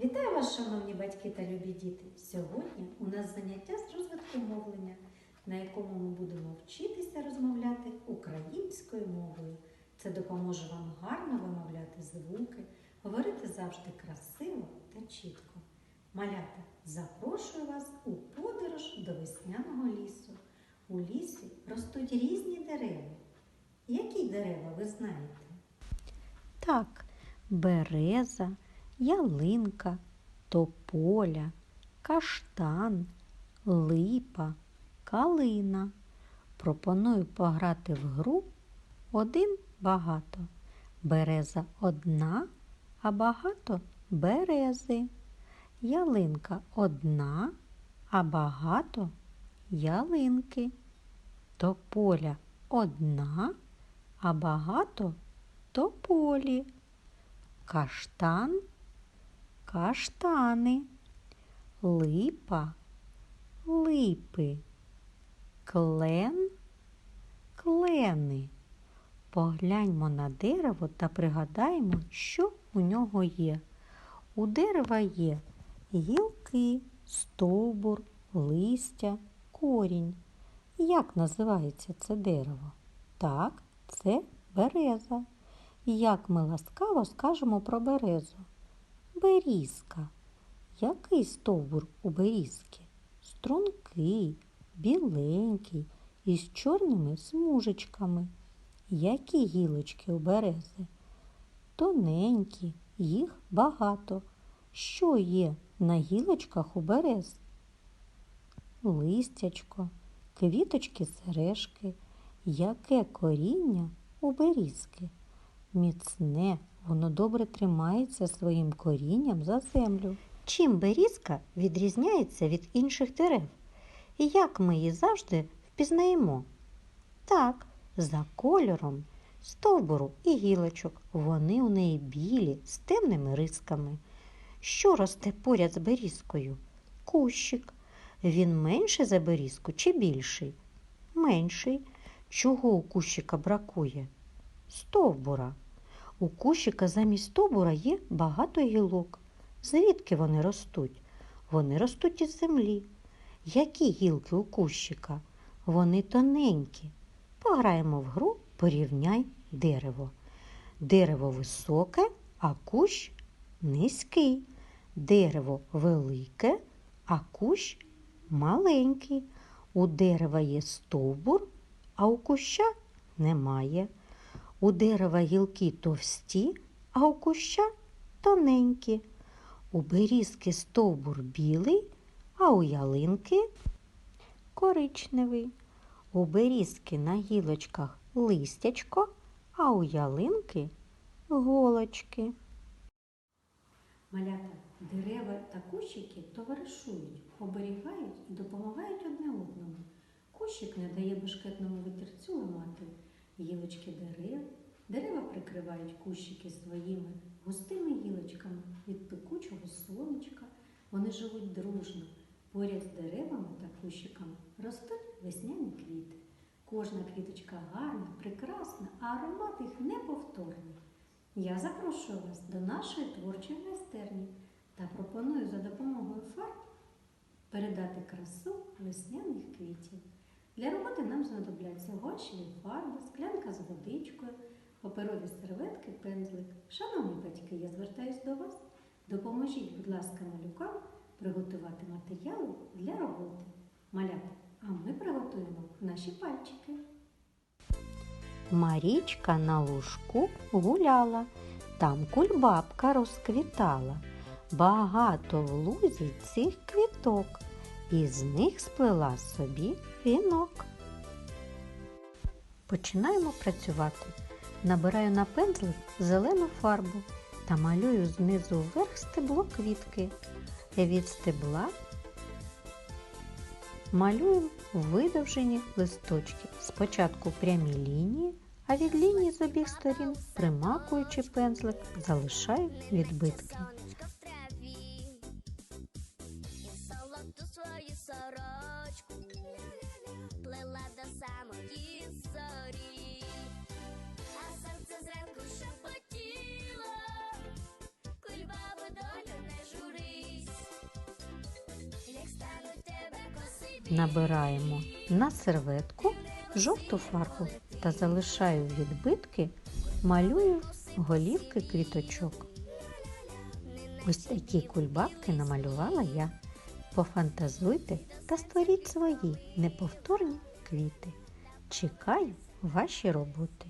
Вітаю вас, шановні батьки та любі діти! Сьогодні у нас заняття з розвитку мовлення, на якому ми будемо вчитися розмовляти українською мовою. Це допоможе вам гарно вимовляти звуки, говорити завжди красиво та чітко. Малята, запрошую вас у подорож до весняного лісу. У лісі ростуть різні дерева. Які дерева ви знаєте? Так, береза, ялинка, тополя, каштан, липа, калина. Пропоную пограти в гру один багато. Береза одна, а багато берези. Ялинка одна, а багато ялинки. Тополя одна, а багато тополі. Каштан каштани, липа липи, клен клени. Погляньмо на дерево та пригадаємо, що у нього є. У дерева є гілки, стовбур, листя, корінь. Як називається це дерево? Так, це береза. Як ми ласкаво скажемо про березу? Берізка. Який стовбур у берізки? Стрункий, біленький, із чорними смужечками. Які гілочки у берези? Тоненькі, їх багато. Що є на гілочках у берез? Листячко, квіточки сережки. Яке коріння у берізки? Міцне, воно добре тримається своїм корінням за землю. Чим берізка відрізняється від інших дерев? І як ми її завжди впізнаємо? Так, за кольором стовбуру і гілочок. Вони у неї білі з темними рисками. Що росте поряд з берізкою? Кущик. Він менший за берізку чи більший? Менший. Чого у кущика бракує? Стовбура. У кущика замість стовбура є багато гілок. Звідки вони ростуть? Вони ростуть із землі. Які гілки у кущика? Вони тоненькі. Пограємо в гру порівняй дерево. Дерево високе, а кущ низький. Дерево велике, а кущ маленький. У дерева є стовбур, а у куща немає. У дерева гілки товсті, а у куща тоненькі. У берізки стовбур білий, а у ялинки коричневий. У берізки на гілочках листячко, а у ялинки голочки. Малята, дерева та кущики товаришують, оберігають і допомагають одне одному. Кущик не дає бешкетному вітерцю ламати гілочки дерев. Дерева прикривають кущики своїми густими гілочками від пекучого сонечка. Вони живуть дружно. Поряд з деревами та кущиками ростуть весняні квіти. Кожна квіточка гарна, прекрасна, а аромат їх неповторний. Я запрошую вас до нашої творчої майстерні та пропоную за допомогою фарб передати красу весняних квітів. Для роботи нам знадобляться гуашеві фарби, склянка з водичкою, паперові серветки, пензлик. Шановні батьки, я звертаюся до вас. Допоможіть, будь ласка, малюкам приготувати матеріали для роботи. Малята, а ми приготуємо наші пальчики. Марічка на лужку гуляла, там кульбабка розквітала. Багато в лузі цих квіток, і з них сплела собі вінок. Починаємо працювати. Набираю на пензлик зелену фарбу та малюю знизу вверх стебло квітки. Від стебла малюємо видовжені листочки. Спочатку прямі лінії, а від лінії з обох сторін, примакуючи пензлик, залишаю відбитки. Набираємо на серветку жовту фарбу та залишаю відбитки, малюю голівки квіточок. Ось такі кульбабки намалювала я. Пофантазуйте та створіть свої неповторні квіти. Чекаю ваші роботи.